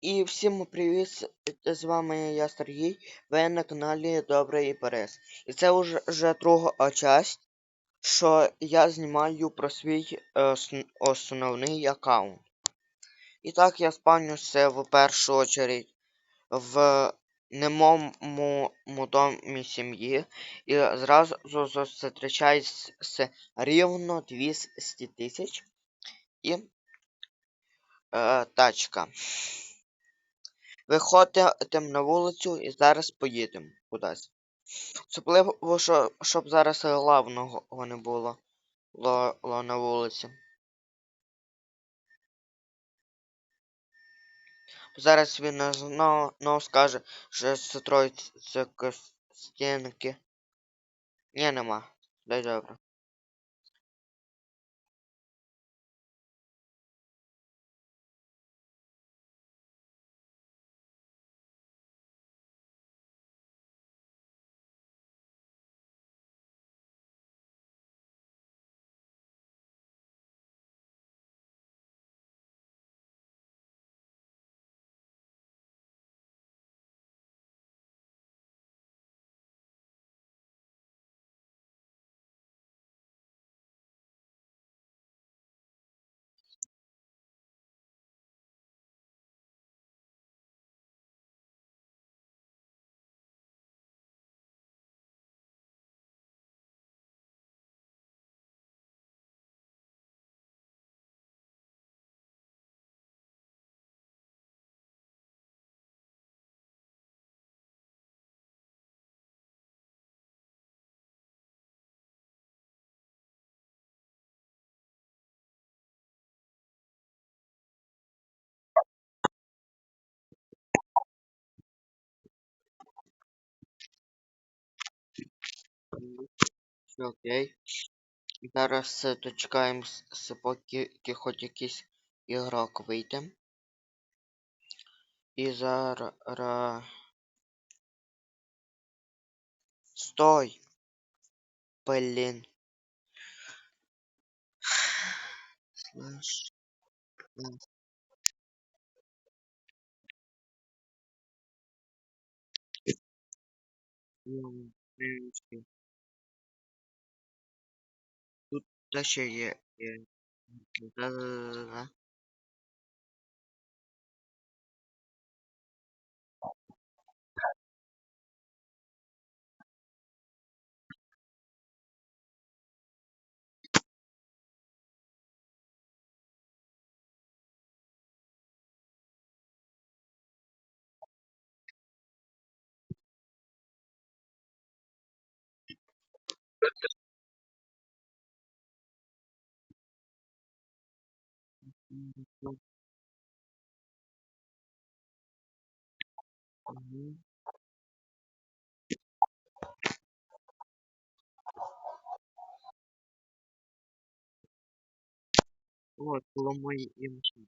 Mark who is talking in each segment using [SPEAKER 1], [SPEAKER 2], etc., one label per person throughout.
[SPEAKER 1] І всім привіт! З вами я Сергій. Ви на каналі Добрий Борис. І це вже, друга часть, що я знімаю про свій е, основний аккаунт. І так я спавнюся в першу очередь в немому домі сім'ї. І зразу зустрічається рівно 200 тисяч. І е, тачка. Виходимо на вулицю і зараз поїдемо кудись. Особливо, що, щоб зараз главного не було ло, на вулиці. Зараз він знову, знову скаже, що строїться стінки. Ні, нема. Дай добре. Окей. Зараз е, дочекаємося, поки хоч якийсь ігрок вийде. І зараз. Стой! Блін. Слеш. М. Ну, 那些也也那个我多么英雄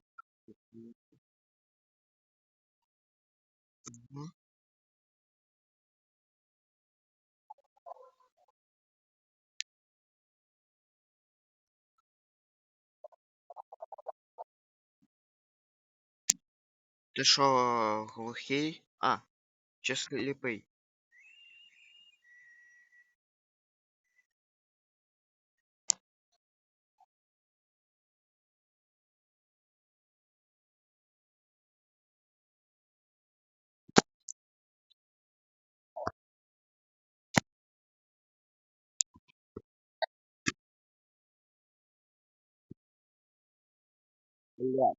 [SPEAKER 1] Ти що, глухий? А, чи сліпий? Бля.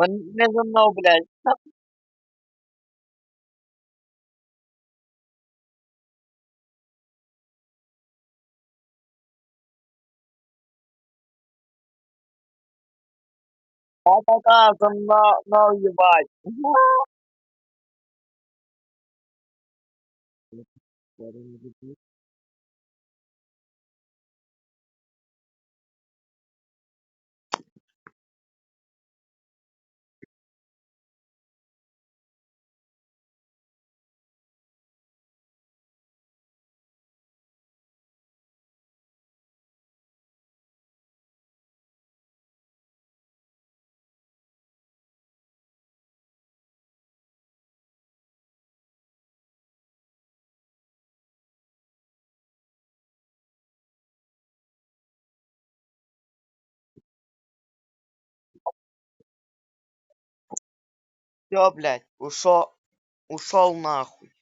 [SPEAKER 1] Он не за мною, блядь. А така за мною, їбать. Всё, блядь, ушел, ушел нахуй.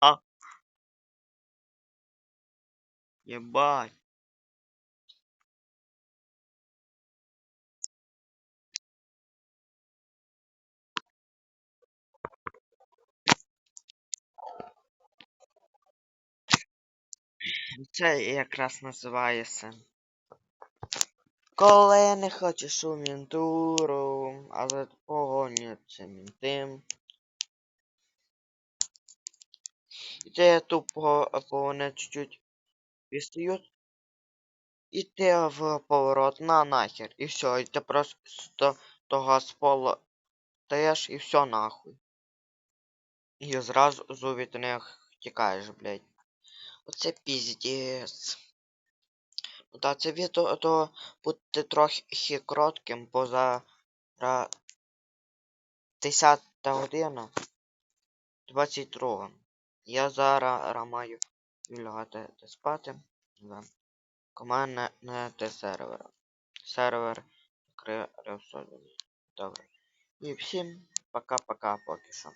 [SPEAKER 1] А. Ебать. Це якраз називається. Коли не хочеш у ментуру, але погоняться мінтим. І це тупо по вони чуть-чуть відстають. І ти в поворот на нахер. І все, і ти просто того з пола стаєш і все нахуй. І зразу від них тікаєш, блядь. Оце піздець. Та це відео то бути трохи коротким, бо зараз 10 година 22. Я зараз маю лягати спати. Да. Команда на те сервера. Сервер крив Добре. І всім пока-пока поки що.